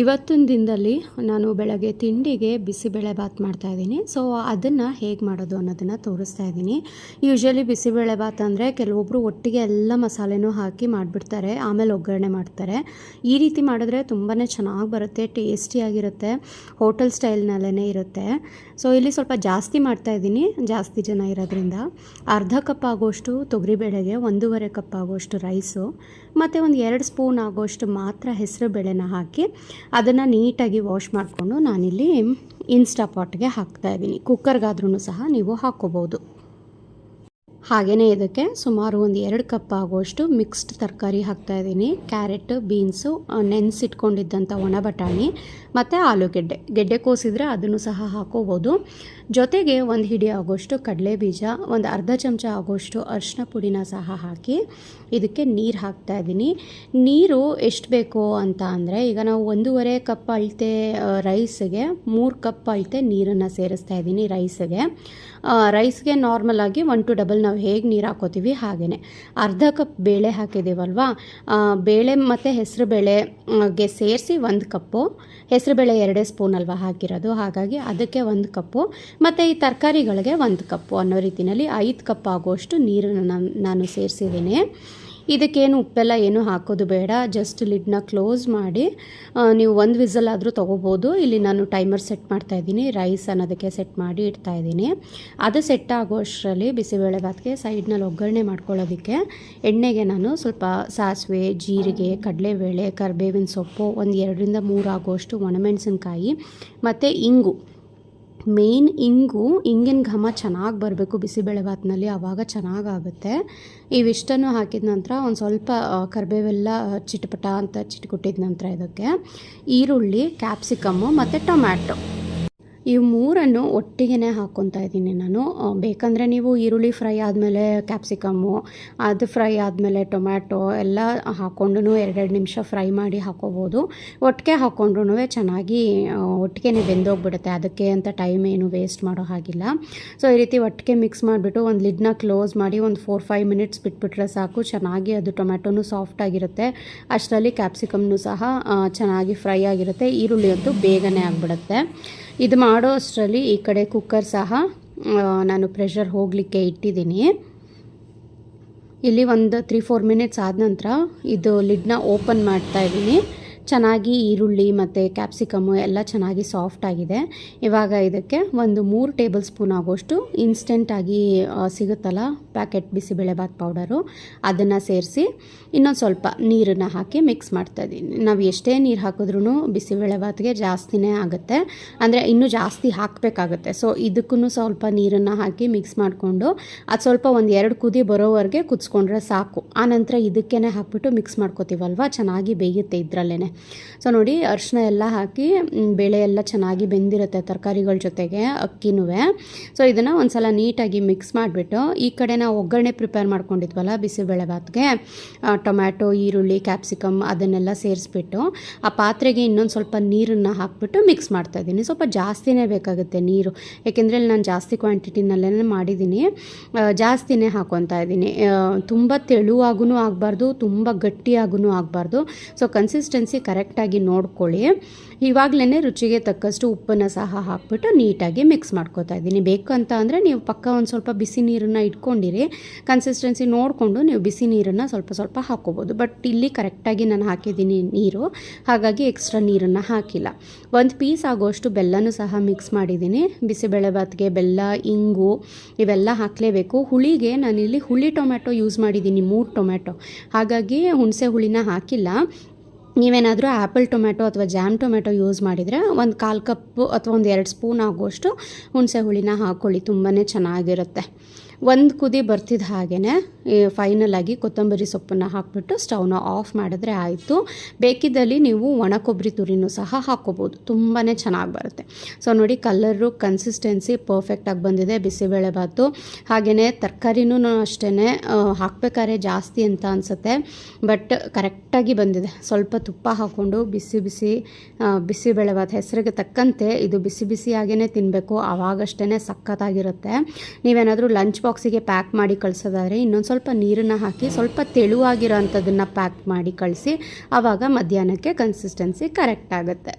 ಇವತ್ತಿನ ದಿನದಲ್ಲಿ ನಾನು ಬೆಳಗ್ಗೆ ತಿಂಡಿಗೆ ಬಿಸಿಬೇಳೆ ಬಾತ್ ಮಾಡ್ತಾ ಇದ್ದೀನಿ. ಸೊ ಅದನ್ನು ಹೇಗೆ ಮಾಡೋದು ಅನ್ನೋದನ್ನು ತೋರಿಸ್ತಾ ಇದ್ದೀನಿ. ಯೂಶ್ವಲಿ ಬಿಸಿಬೇಳೆ ಬಾತ್ ಅಂದರೆ ಕೆಲವೊಬ್ಬರು ಒಟ್ಟಿಗೆ ಎಲ್ಲ ಮಸಾಲೆನೂ ಹಾಕಿ ಮಾಡಿಬಿಡ್ತಾರೆ, ಆಮೇಲೆ ಒಗ್ಗರಣೆ ಮಾಡ್ತಾರೆ. ಈ ರೀತಿ ಮಾಡಿದ್ರೆ ತುಂಬಾ ಚೆನ್ನಾಗಿ ಬರುತ್ತೆ ಟೇಸ್ಟಿಯಾಗಿರುತ್ತೆ ಹೋಟೆಲ್ ಸ್ಟೈಲ್ನಲ್ಲೇ ಇರುತ್ತೆ. ಸೊ ಇಲ್ಲಿ ಸ್ವಲ್ಪ ಜಾಸ್ತಿ ಮಾಡ್ತಾ ಇದ್ದೀನಿ, ಜಾಸ್ತಿ ಜನ ಇರೋದ್ರಿಂದ. ಅರ್ಧ ಕಪ್ ಆಗೋಷ್ಟು ತೊಗರಿಬೇಳೆಗೆ ಒಂದೂವರೆ ಕಪ್ ಆಗೋಷ್ಟು ರೈಸು ಮತ್ತು ಒಂದು ಎರಡು ಸ್ಪೂನ್ ಆಗೋಷ್ಟು ಮಾತ್ರ ಹೆಸರು ಬೇಳೆನ ಹಾಕಿ ಅದನ್ನು ನೀಟಾಗಿ ವಾಶ್ ಮಾಡಿಕೊಂಡು ನಾನಿಲ್ಲಿ ಇನ್ಸ್ಟಾ ಪಾಟ್ಗೆ ಹಾಕ್ತಾಯಿದ್ದೀನಿ ಕುಕ್ಕರ್ಗಾದ್ರೂ ಸಹ ನೀವು ಹಾಕ್ಕೋಬೋದು. ಹಾಗೆಯೇ ಇದಕ್ಕೆ ಸುಮಾರು ಒಂದು ಎರಡು ಕಪ್ ಆಗುವಷ್ಟು ಮಿಕ್ಸ್ಡ್ ತರಕಾರಿ ಹಾಕ್ತಾಯಿದ್ದೀನಿ ಕ್ಯಾರೆಟ್ ಬೀನ್ಸು ನೆನೆಸಿಟ್ಕೊಂಡಿದ್ದಂಥ ಒಣ ಬಟಾಣಿ, ಮತ್ತು ಆಲೂಗೆಡ್ಡೆ. ಗೆಡ್ಡೆ ಕೋಸಿದ್ರೆ ಅದನ್ನು ಸಹ ಹಾಕೋಬೋದು. ಜೊತೆಗೆ ಒಂದು ಹಿಡಿ ಆಗೋಷ್ಟು ಕಡಲೆ ಬೀಜ ಒಂದು ಅರ್ಧ ಚಮಚ ಆಗೋಷ್ಟು ಅರಿಶಿನ ಪುಡಿನ ಸಹ ಹಾಕಿ ಇದಕ್ಕೆ ನೀರು ಹಾಕ್ತಾಯಿದ್ದೀನಿ ನೀರು ಎಷ್ಟು ಬೇಕು ಅಂತ ಅಂದರೆ ಈಗ ನಾವು ಒಂದೂವರೆ ಕಪ್ ಅಳತೆ ರೈಸ್ಗೆ ಮೂರು ಕಪ್ ಅಳತೆ ನೀರನ್ನು ಸೇರಿಸ್ತಾ ಇದ್ದೀನಿ ರೈಸ್ಗೆ ರೈಸ್ಗೆ ನಾರ್ಮಲಾಗಿ ಒನ್ ಟು ಡಬಲ್ ನಾವು ಹೇಗೆ ನೀರು ಹಾಕೋತೀವಿ? ಹಾಗೇ ಅರ್ಧ ಕಪ್ ಬೇಳೆ ಹಾಕಿದ್ದೀವಲ್ವಾ ಬೇಳೆ ಮತ್ತು ಹೆಸರು ಬೇಳೆಗೆ ಸೇರಿಸಿ ಒಂದು ಕಪ್ಪು. ಹೆಸರು ಬೇಳೆ ಎರಡೇ ಸ್ಪೂನ್ ಅಲ್ವಾ ಹಾಕಿರೋದು. ಹಾಗಾಗಿ ಅದಕ್ಕೆ ಒಂದು ಕಪ್ಪು. ಮತ್ತು ಈ ತರಕಾರಿಗಳಿಗೆ ಒಂದು ಕಪ್ಪು ಅನ್ನೋ ರೀತಿಯಲ್ಲಿ ಐದು ಕಪ್ ಆಗುವಷ್ಟು ನೀರನ್ನು ನಾನು ನಾನು ಸೇರಿಸಿದ್ದೀನಿ. ಇದಕ್ಕೇನು ಉಪ್ಪೆಲ್ಲ ಏನು ಹಾಕೋದು ಬೇಡ. ಜಸ್ಟ್ ಲಿಡ್ನ ಕ್ಲೋಸ್ ಮಾಡಿ ನೀವು ಒಂದು ವಿಸಲ್ ಆದರೂ ತೊಗೋಬೋದು. ಇಲ್ಲಿ ನಾನು ಟೈಮರ್ ಸೆಟ್ ಮಾಡ್ತಾ ಇದ್ದೀನಿ. ರೈಸ್ ಅನ್ನೋದಕ್ಕೆ ಸೆಟ್ ಮಾಡಿ ಇಡ್ತಾ ಇದ್ದೀನಿ. ಅದು ಸೆಟ್ ಆಗೋಷ್ಟರಲ್ಲಿ ಬಿಸಿಬೇಳೆ ಭಾತ್ಗೆ ಸೈಡ್ನಲ್ಲಿ ಒಗ್ಗರಣೆ ಮಾಡ್ಕೊಳ್ಳೋದಕ್ಕೆ ಎಣ್ಣೆಗೆ ನಾನು ಸ್ವಲ್ಪ ಸಾಸಿವೆ, ಜೀರಿಗೆ, ಕಡಲೆಬೇಳೆ, ಕರಿಬೇವಿನ ಸೊಪ್ಪು ಒಂದು ಎರಡರಿಂದ ಮೂರು ಆಗೋಷ್ಟು ಒಣಮೆಣಸಿನಕಾಯಿ, ಮತ್ತು ಇಂಗು. ಮೇನ್ ಇಂಗು ಇಂಗಿನ ಘಮ ಚೆನ್ನಾಗಿ ಬರಬೇಕು ಬಿಸಿಬೇಳೆಭಾತ್ನಲ್ಲಿ ಆವಾಗ ಚೆನ್ನಾಗಾಗುತ್ತೆ. ಇವಿಷ್ಟನ್ನು ಹಾಕಿದ ನಂತರ ಒಂದು ಸ್ವಲ್ಪ ಕರಿಬೇವೆಲ್ಲ ಚಿಟಪಟ ಅಂತ ಚಿಟ್ಕೊಟ್ಟಿದ ನಂತರ ಇದಕ್ಕೆ ಈರುಳ್ಳಿ ಕ್ಯಾಪ್ಸಿಕಮ್ಮು ಮತ್ತು ಟೊಮ್ಯಾಟೊ ಈ ಮೂರನ್ನು ಒಟ್ಟಿಗೆ ಹಾಕ್ಕೊತಾ ಇದ್ದೀನಿ ನಾನು. ಬೇಕಂದರೆ ನೀವು ಈರುಳ್ಳಿ ಫ್ರೈ ಆದಮೇಲೆ ಕ್ಯಾಪ್ಸಿಕಮ್ಮು, ಅದು ಫ್ರೈ ಆದಮೇಲೆ ಟೊಮ್ಯಾಟೊ ಎಲ್ಲ ಹಾಕ್ಕೊಂಡು ಎರಡೆರಡು ನಿಮಿಷ ಫ್ರೈ ಮಾಡಿ ಹಾಕೋಬೋದು. ಒಟ್ಟಿಗೆ ಹಾಕ್ಕೊಂಡ್ರೂ ಚೆನ್ನಾಗಿ ಒಟ್ಟಿಗೆ ಬೆಂದೋಗ್ಬಿಡುತ್ತೆ. ಅದಕ್ಕೆ ಅಂತ ಟೈಮ್ ಏನು ವೇಸ್ಟ್ ಮಾಡೋ ಹಾಗಿಲ್ಲ. ಸೊ, ಈ ರೀತಿ ಒಟ್ಟಿಗೆ ಮಿಕ್ಸ್ ಮಾಡಿಬಿಟ್ಟು ಒಂದು ಲಿಡ್ನ ಕ್ಲೋಸ್ ಮಾಡಿ ಒಂದು ಫೋರ್ ಫೈವ್ ಮಿನಿಟ್ಸ್ ಬಿಟ್ಬಿಟ್ರೆ ಸಾಕು. ಚೆನ್ನಾಗಿ ಅದು ಟೊಮ್ಯಾಟೊನು ಸಾಫ್ಟ್ ಆಗಿರುತ್ತೆ. ಅಷ್ಟರಲ್ಲಿ ಕ್ಯಾಪ್ಸಿಕಮ್ನು ಸಹ ಚೆನ್ನಾಗಿ ಫ್ರೈ ಆಗಿರುತ್ತೆ. ಈರುಳ್ಳಿ ಅಂತೂ ಬೇಗನೆ ಆಗಿಬಿಡುತ್ತೆ. ಇದು ಮಾಡೋ ಅಷ್ಟರಲ್ಲಿ ಈ ಕಡೆ ಕುಕ್ಕರ್ ಸಹ ನಾನು ಪ್ರೆಷರ್ ಹೋಗಲಿಕ್ಕೆ ಇಟ್ಟಿದ್ದೀನಿ. ಇಲ್ಲಿ ಒಂದು ತ್ರೀ ಫೋರ್ ಮಿನಿಟ್ಸ್ ಆದ ನಂತರ ಇದು ಲಿಡ್ನ ಓಪನ್ ಮಾಡ್ತಾ ಇದ್ದೀನಿ. ಚೆನ್ನಾಗಿ ಈರುಳ್ಳಿ ಮತ್ತು ಕ್ಯಾಪ್ಸಿಕಮ್ಮು ಎಲ್ಲ ಚೆನ್ನಾಗಿ ಸಾಫ್ಟ್ ಆಗಿದೆ. ಇವಾಗ ಇದಕ್ಕೆ ಒಂದು ಮೂರು ಟೇಬಲ್ ಸ್ಪೂನ್ ಆಗೋಷ್ಟು ಇನ್ಸ್ಟೆಂಟಾಗಿ ಸಿಗುತ್ತಲ್ಲ ಪ್ಯಾಕೆಟ್ ಬಿಸಿಬೇಳೆಬಾತ್ ಪೌಡರು ಅದನ್ನು ಸೇರಿಸಿ ಇನ್ನೊಂದು ಸ್ವಲ್ಪ ನೀರನ್ನು ಹಾಕಿ ಮಿಕ್ಸ್ ಮಾಡ್ತಾಯಿದ್ದೀನಿ ನಾವು ಎಷ್ಟೇ ನೀರು ಹಾಕಿದ್ರೂ ಬಿಸಿಬೇಳೆಬಾತ್ಗೆ ಜಾಸ್ತಿನೇ ಆಗುತ್ತೆ. ಅಂದರೆ ಇನ್ನೂ ಜಾಸ್ತಿ ಹಾಕಬೇಕಾಗುತ್ತೆ. ಸೊ ಇದಕ್ಕೂ ಸ್ವಲ್ಪ ನೀರನ್ನು ಹಾಕಿ ಮಿಕ್ಸ್ ಮಾಡಿಕೊಂಡು ಅದು ಸ್ವಲ್ಪ ಒಂದು ಎರಡು ಕುದಿ ಬರೋವರೆಗೆ ಕುದಿಸ್ಕೊಂಡ್ರೆ ಸಾಕು. ಆನಂತರ ಇದಕ್ಕೇ ಹಾಕ್ಬಿಟ್ಟು ಮಿಕ್ಸ್ ಮಾಡ್ಕೋತೀವಲ್ವ? ಚೆನ್ನಾಗಿ ಬೇಯುತ್ತೆ ಇದರಲ್ಲೇ ಸೊ ನೋಡಿ ಅರಿಶಿನ ಎಲ್ಲ ಹಾಕಿ ಬೇಳೆ ಎಲ್ಲ ಚೆನ್ನಾಗಿ ಬೆಂದಿರುತ್ತೆ ತರಕಾರಿಗಳ ಜೊತೆಗೆ ಅಕ್ಕಿನೂ ಸೊ ಇದನ್ನು ಒಂದು ಸಲ ನೀಟಾಗಿ ಮಿಕ್ಸ್ ಮಾಡಿಬಿಟ್ಟು, ಈ ಕಡೆ ನಾವು ಒಗ್ಗರಣೆ ಪ್ರಿಪೇರ್ ಮಾಡ್ಕೊಂಡಿದ್ವಲ್ಲ ಬಿಸಿಬೇಳೆ ಭಾತ್ಗೆ ಟೊಮ್ಯಾಟೊ, ಈರುಳ್ಳಿ, ಕ್ಯಾಪ್ಸಿಕಮ್ ಅದನ್ನೆಲ್ಲ ಸೇರಿಸ್ಬಿಟ್ಟು, ಆ ಪಾತ್ರೆಗೆ ಇನ್ನೊಂದು ಸ್ವಲ್ಪ ನೀರನ್ನು ಹಾಕ್ಬಿಟ್ಟು ಮಿಕ್ಸ್ ಮಾಡ್ತಾ ಇದ್ದೀನಿ. ಸ್ವಲ್ಪ ಜಾಸ್ತಿನೇ ಬೇಕಾಗುತ್ತೆ ನೀರು. ಏಕೆಂದರೆ ನಾನು ಜಾಸ್ತಿ ಕ್ವಾಂಟಿಟಿನಲ್ಲೇ ಮಾಡಿದ್ದೀನಿ. ಜಾಸ್ತಿನೇ ಹಾಕೊತಾ ಇದ್ದೀನಿ. ತುಂಬ ತೆಳುವಾಗೂ ಆಗಬಾರ್ದು, ತುಂಬ ಗಟ್ಟಿಯಾಗೂ ಆಗಬಾರ್ದು. ಸೊ ಕನ್ಸಿಸ್ಟೆನ್ಸಿ ಕರೆಕ್ಟಾಗಿ ನೋಡ್ಕೊಳ್ಳಿ. ಇವಾಗಲೇ ರುಚಿಗೆ ತಕ್ಕಷ್ಟು ಉಪ್ಪನ್ನು ಸಹ ಹಾಕ್ಬಿಟ್ಟು ನೀಟಾಗಿ ಮಿಕ್ಸ್ ಮಾಡ್ಕೋತಾ ಇದ್ದೀನಿ. ಬೇಕು ಅಂತ ಅಂದರೆ ನೀವು ಪಕ್ಕ ಒಂದು ಸ್ವಲ್ಪ ಬಿಸಿ ನೀರನ್ನು ಇಟ್ಕೊಂಡಿರಿ. ಕನ್ಸಿಸ್ಟೆನ್ಸಿ ನೋಡಿಕೊಂಡು ನೀವು ಬಿಸಿ ನೀರನ್ನು ಸ್ವಲ್ಪ ಸ್ವಲ್ಪ ಹಾಕ್ಕೋಬೋದು. ಬಟ್ ಇಲ್ಲಿ ಕರೆಕ್ಟಾಗಿ ನಾನು ಹಾಕಿದ್ದೀನಿ ನೀರು. ಹಾಗಾಗಿ ಎಕ್ಸ್ಟ್ರಾ ನೀರನ್ನು ಹಾಕಿಲ್ಲ. ಒಂದು ಪೀಸ್ ಆಗೋಷ್ಟು ಬೆಲ್ಲನೂ ಸಹ ಮಿಕ್ಸ್ ಮಾಡಿದ್ದೀನಿ. ಬಿಸಿಬೇಳೆಭಾತ್ಗೆ ಬೆಲ್ಲ, ಇಂಗು ಇವೆಲ್ಲ ಹಾಕಲೇಬೇಕು. ಹುಳಿಗೆ ನಾನಿಲ್ಲಿ ಹುಳಿ ಟೊಮ್ಯಾಟೊ ಯೂಸ್ ಮಾಡಿದ್ದೀನಿ. ಮೂರು ಟೊಮ್ಯಾಟೊ. ಹಾಗಾಗಿ ಹುಣಸೆ ಹುಳಿನ ಹಾಕಿಲ್ಲ. ನೀವೇನಾದರೂ ಆ್ಯಪಲ್ ಟೊಮೆಟೊ ಅಥವಾ ಜಾಮ್ ಟೊಮೆಟೊ ಯೂಸ್ ಮಾಡಿದರೆ ಒಂದು ಕಾಲು ಕಪ್ಪು ಅಥವಾ ಒಂದು ಎರಡು ಸ್ಪೂನ್ ಆಗುವಷ್ಟು ಹುಣಸೆ ಹುಳಿನ ಹಾಕ್ಕೊಳ್ಳಿ ತುಂಬಾ ಚೆನ್ನಾಗಿರುತ್ತೆ. ಒಂದು ಕುದಿ ಬರ್ತಿದ್ದ ಹಾಗೆಯೇ ಫೈನಲಾಗಿ ಕೊತ್ತಂಬರಿ ಸೊಪ್ಪನ್ನು ಹಾಕ್ಬಿಟ್ಟು ಸ್ಟವ್ನ ಆಫ್ ಮಾಡಿದ್ರೆ ಆಯಿತು. ಬೇಕಿದ್ದಲ್ಲಿ ನೀವು ಒಣ ಕೊಬ್ಬರಿ ತುರಿನೂ ಸಹ ಹಾಕ್ಕೋಬೋದು. ತುಂಬಾ ಚೆನ್ನಾಗಿ ಬರುತ್ತೆ. ಸೊ ನೋಡಿ ಕಲ್ಲರು ಕನ್ಸಿಸ್ಟೆನ್ಸಿ ಪರ್ಫೆಕ್ಟಾಗಿ ಬಂದಿದೆ ಬಿಸಿಬೇಳೆ ಬಾತು ಹಾಗೆಯೇ ತರಕಾರಿನೂ ಅಷ್ಟೇ ಹಾಕ್ಬೇಕಾದ್ರೆ ಜಾಸ್ತಿ ಅಂತ ಅನಿಸುತ್ತೆ. ಬಟ್ ಕರೆಕ್ಟಾಗಿ ಬಂದಿದೆ. ಸ್ವಲ್ಪ ತುಪ್ಪ ಹಾಕ್ಕೊಂಡು ಬಿಸಿ ಬಿಸಿ ಬಿಸಿಬೇಳೆ ಬಾತ್ ಹೆಸರಿಗೆ ತಕ್ಕಂತೆ ಇದು ಬಿಸಿ ಬಿಸಿಯಾಗೇ ತಿನ್ನಬೇಕು ಆವಾಗಷ್ಟೇ ಸಖತ್ತಾಗಿರುತ್ತೆ. ನೀವೇನಾದರೂ ಲಂಚ್ ಬಾಕ್ಸಿಗೆ ಪ್ಯಾಕ್ ಮಾಡಿ ಕಳಿಸೋದಾದರೆ ಇನ್ನೊಂದು ಸ್ವಲ್ಪ ನೀರನ್ನು ಹಾಕಿ ಸ್ವಲ್ಪ ತೆಳುವಾಗಿರೋ ಅಂಥದ್ದನ್ನು ಪ್ಯಾಕ್ ಮಾಡಿ ಕಳಿಸಿ ಆವಾಗ ಮಧ್ಯಾಹ್ನಕ್ಕೆ ಕನ್ಸಿಸ್ಟೆನ್ಸಿ ಕರೆಕ್ಟ್ ಆಗುತ್ತೆ.